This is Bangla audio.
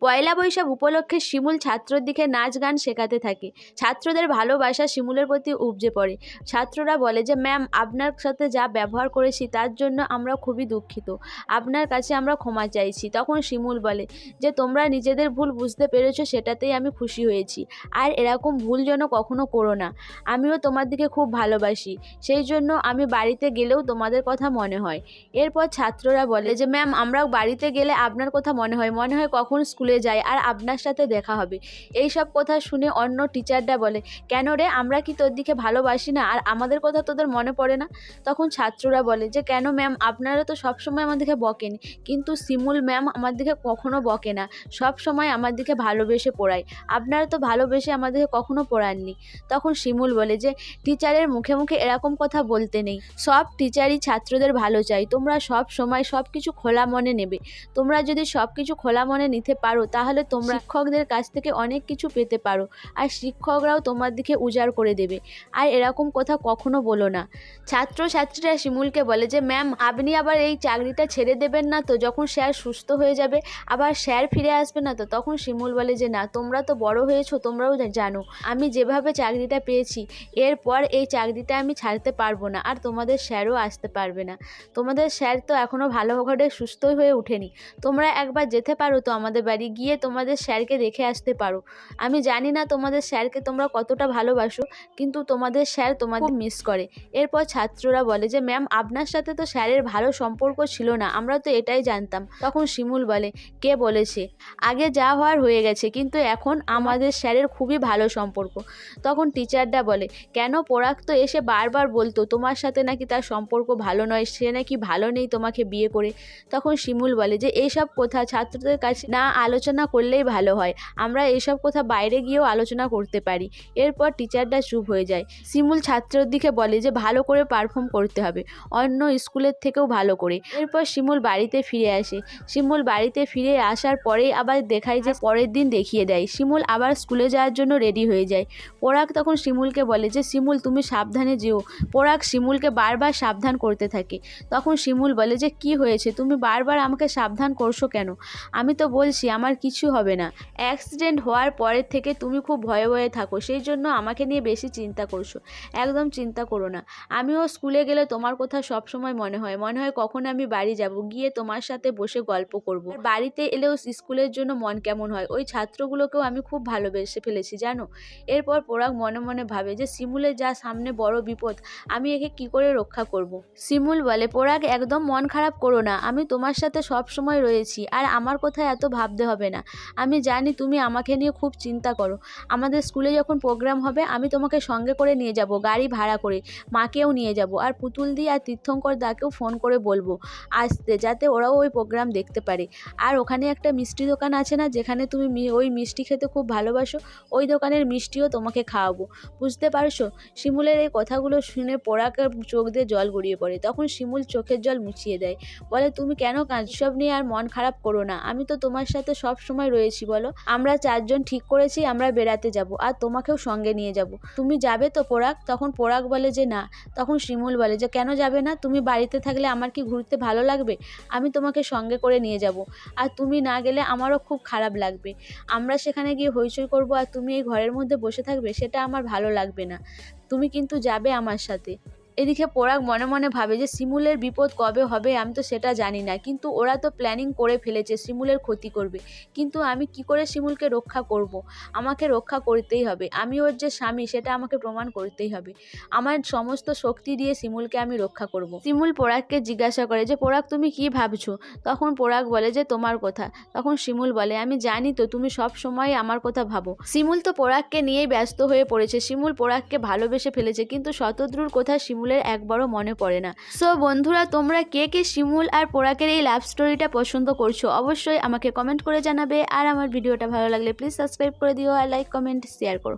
পয়লা বৈশাখ উপলক্ষে শিমুল ছাত্রর দিকে নাচ গান শেখাতে থাকে। ছাত্রদের ভালোবাসা শিমুলের প্রতি উপজে পড়ে। ছাত্ররা বলে যে, ম্যাম, আপনার সাথে যা ব্যবহার করেছি তার জন্য আমরা খুবই দুঃখিত। আপনার কাছে আমরা ক্ষমা চাইছি। তখন শিমুল বলে যে, তোমরা নিজেদের ভুল বুঝতে পেরেছ, সেটাতেই আমি খুশি হয়েছি। আর এরকম ভুল যেন কখনো করো না। আমিও তোমার দিকে খুব ভালোবাসি। সেই জন্য আমি বাড়িতে গেলেও তোমাদের কথা মনে হয়। এরপর ছাত্ররা বলে যে, ম্যাম আমরা বাড়িতে গেলে আপনার কথা মনে হয়। মনে হয় কখন স্কুলে যাই আর আপনার সাথে দেখা হবে। এই সব কথা শুনে অন্য টিচাররা বলে, কেন রে? আমরা কি তোর দিকে ভালোবাসি না? আর আমাদের কথা তোদের মনে পড়ে না? তখন ছাত্ররা বলে, যে কেন ম্যাম? আপনারা তো সবসময় আমার দিকে বকেন। কিন্তু শিমুল ম্যাম আমার দিকে কখনো বকে না। সব সময় আমার দিকে ভালোবেসে পড়ায়। আপনারা তো ভালোবেসে আমাদেরকে কখনো পড়াননি। তখন শিমুল বলে, যে টিচারের মুখে মুখে এরকম কথা বলতে নেই। সব টিচারই ছাত্রদের ভালো চাই তোমরা সব সময় সব কিছু খোলা মনে নেবে। তোমরা যদি সব কিছু খোলা মনে নিতে পারো তাহলে তোমরা শিক্ষকদের কাছ থেকে অনেক কিছু পেতে পারো। আর শিক্ষকরাও তোমার দিকে উজাড় করে দেবে। আর এরকম কথা কখনো বলো না। ছাত্র ছাত্রীরা শিমুলকে বলে যে ম্যাম আপনি আবার এই চাকরিটা ছেড়ে দেবেন না তো যখন স্যার সুস্থ হয়ে যাবে আবার স্যার ফিরে আসবে না তো? তখন শিমুল বলে যে না তোমরা তো বড় হয়েছো তোমরাও জানো। আমি যেভাবে চাকরিটা পেয়েছি এরপর এই চাকরিটা আমি ছাড়তে পারব না আর তোমাদের স্যারও আসতে পারবে না। তোমাদের স্যার তো এখনও ভালো ঘরে সুস্থই হয়ে ওঠেনি। তোমরা একবার যেতে পারো তো আমাদের বাড়ি গিয়ে তোমাদের স্যারকে দেখে আসতে পারো। আমি জানি না তোমাদের স্যারকে তোমরা কতটা ভালোবাসো, কিন্তু তোমাদের স্যার তোমাদের মিস করে। এরপর ছাত্ররা বলে যে, ম্যাম, আপনার সাথে তো স্যারের ভালো সম্পর্ক ছিল না, আমরা তো এটাই জানতাম। তখন শিমুল বলে, কে বলেছে? আগে যা হওয়ার হয়ে গেছে, কিন্তু এখন আমাদের স্যারের খুবই ভালো সম্পর্ক। তখন টিচাররা বলে, কেন পরাগ তো এসে বারবার বলতো, তোমার সাথে নাকি তার সম্পর্ক ভালো নয়, সে নাকি ভালো নেই তোমাকে বিয়ে করে? তখন শিমুল বলে যে এইসব কথা ছাত্রদের কাছে না আলোচনা করলেই ভালো হয়। আমরা এইসব কথা বাইরে গিয়েও আলোচনা করতে পারি। এরপর টিচাররা চুপ হয়ে যায়। শিমুল ছাত্রর দিকে বলে যে, ভালো করে পারফর্ম করতে হবে। অন্য স্কুলের থেকেও ভালো করে। এরপর শিমুল বাড়িতে ফিরে আসে। শিমুল বাড়িতে ফিরে আসার পরেই আবার দেখায় যে, পরের দিন দেখিয়ে দেয়। শিমুল আবার স্কুলে যাওয়ার জন্য রেডি হয়ে যায়। পোরাক তখন শিমুলকে বলে যে, শিমুল, তুমি সাবধানে যেও। পোরাক শিমুলকে বারবার সাবধান করতে থাকে। তখন শিমুল বলে যে, কি হয়েছে? তুমি বারবার আমাকে সাবধান করছ কেন? আমি তো বলছি, আমার কিছু হবে না। অ্যাক্সিডেন্ট হওয়ার পরের থেকে তুমি খুব ভয়ে ভয়ে থাকো, সেই জন্য আমাকে নিয়ে বেশি চিন্তা করছ। একদম চিন্তা করো না। আমিও স্কুলে গেলে তোমার কথা সব সময় মনে হয়। মনে হয় কখন আমি বাড়ি যাব, গিয়ে তোমার সাথে বসে গল্প করব। বাড়িতে এলেও স্কুলের জন্য মন কেমন হয়? ওই ছাত্রগুলোকেও আমি খুব ভালোবেসে ফেলেছি, জানো? এরপর পোরাক মনে মনে ভাবে যে, শিমুলের যা সামনে বড় বিপদ, আমি একে কি করে রক্ষা করব। শিমুল বলে পোরাক একদম মন খারাপ করো না। আমি তোমার সাথে সব সময় রয়েছি। আর আমার কথা এত ভাবতে হবে না। আমি জানি তুমি আমাকে নিয়ে খুব চিন্তা করো। আমাদের স্কুলে যখন প্রোগ্রাম হবে, আমি তোমাকে সঙ্গে করে নিয়ে যাব, গাড়ি ভাড়া করে। মাকেও নিয়ে যাব আর পুতুল দি আর তীর্থঙ্কর দাকেও ফোন করে বলব আসতে, যাতে ওরাও ওই প্রোগ্রাম দেখতে পারে। আর ওখানে একটা মিষ্টি দোকান আছে না, যেখানে তুমি ওই মিষ্টি খেতে খুব ভালোবাসো, ওই দোকানের মিষ্টিও তোমাকে খাওয়াবো। বুঝতে পারছ? শিমুলের এই কথাগুলো শুনে পোড়াকের চোখ দিয়ে জল গড়িয়ে পড়ে। তখন শিমুল চোখের জল মুছিয়ে দেয়। বলে, তুমি কেন কাঁদ সব নিয়ে আর মন খারাপ করো না। আমি তো তোমার সাথে সব সময় রয়েছি, বলো। আমরা চারজন ঠিক করেছি, আমরা বেড়াতে যাব, আর তোমাকেও সঙ্গে নিয়ে যাব। তুমি যাবে তো পোড়াক? তখন পোড়াক বলে যে না। তখন শিমুল বলে যে, কেন যাবে না? তুমি বাড়িতে থাকলে আমার কি ঘুরতে ভালো লাগবে? আমি তোমাকে সঙ্গে করে নিয়ে যাব। আর তুমি না গেলে আমারও খুব খারাপ লাগবে। আমরা সেখানে গিয়ে হইচই করব, আর তুমি এই ঘরের মধ্যে বসে থাকবে, সেটা আমার ভালো লাগবে না। তুমি কিন্তু যাবে আমার সাথে। এদিকে পোরাক মনে মনে ভাবে যে শিমুলের বিপদ কবে হবে আমি তো সেটা জানি না। কিন্তু ওরা তো প্ল্যানিং করে ফেলেছে শিমুলের ক্ষতি করবে। কিন্তু আমি কি করে শিমুলকে রক্ষা করব। আমাকে রক্ষা করতেই হবে। আমি ওর যে স্বামী সেটা আমাকে প্রমাণ করতেই হবে। আমার সমস্ত শক্তি দিয়ে শিমুলকে আমি রক্ষা করব। শিমুল পোরাককে জিজ্ঞাসা করে যে পোরাক তুমি কি ভাবছ? তখন পোরাক বলে যে, তোমার কথা। তখন শিমুল বলে, আমি জানি তো, তুমি সব সময় আমার কথা ভাবো। শিমুল তো পোরাককে নিয়েই ব্যস্ত হয়ে পড়েছে। শিমুল পোরাককে ভালোবেসে ফেলেছে। কিন্তু শতদ্রুর কথা শিমুলের একবারও মনে পড়ে না। সো বন্ধুরা, তোমরা কে কে শিমুল আর পোড়াকের এই লাভ স্টোরিটা পছন্দ করছ, অবশ্যই আমাকে কমেন্ট করে জানাবে। আর আমার ভিডিওটা ভালো লাগলে প্লিজ সাবস্ক্রাইব করে দিও আর লাইক কমেন্ট শেয়ার করো।